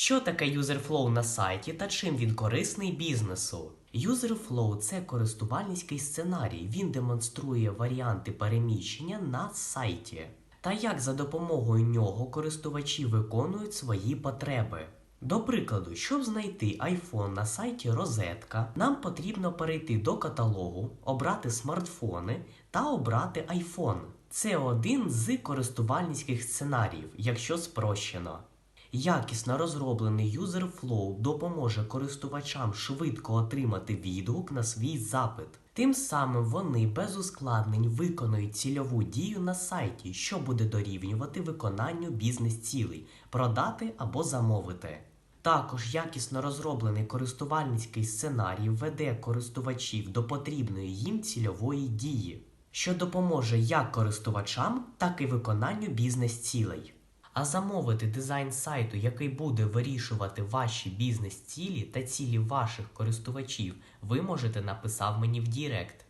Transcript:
Що таке юзерфлоу на сайті та чим він корисний бізнесу? Userflow – це користувальницький сценарій. Він демонструє варіанти переміщення на сайті та як за допомогою нього користувачі виконують свої потреби. До прикладу, щоб знайти iPhone на сайті Розетка, нам потрібно перейти до каталогу, обрати смартфони та обрати iPhone. Це один з користувальницьких сценаріїв, якщо спрощено. Якісно розроблений UserFlow допоможе користувачам швидко отримати відгук на свій запит. Тим самим вони без ускладнень виконують цільову дію на сайті, що буде дорівнювати виконанню бізнес-цілей продати або замовити. Також якісно розроблений користувальницький сценарій веде користувачів до потрібної їм цільової дії, що допоможе як користувачам, так і виконанню бізнес-цілей. А замовити дизайн сайту, який буде вирішувати ваші бізнес-цілі та цілі ваших користувачів, ви можете написав мені в Дірект.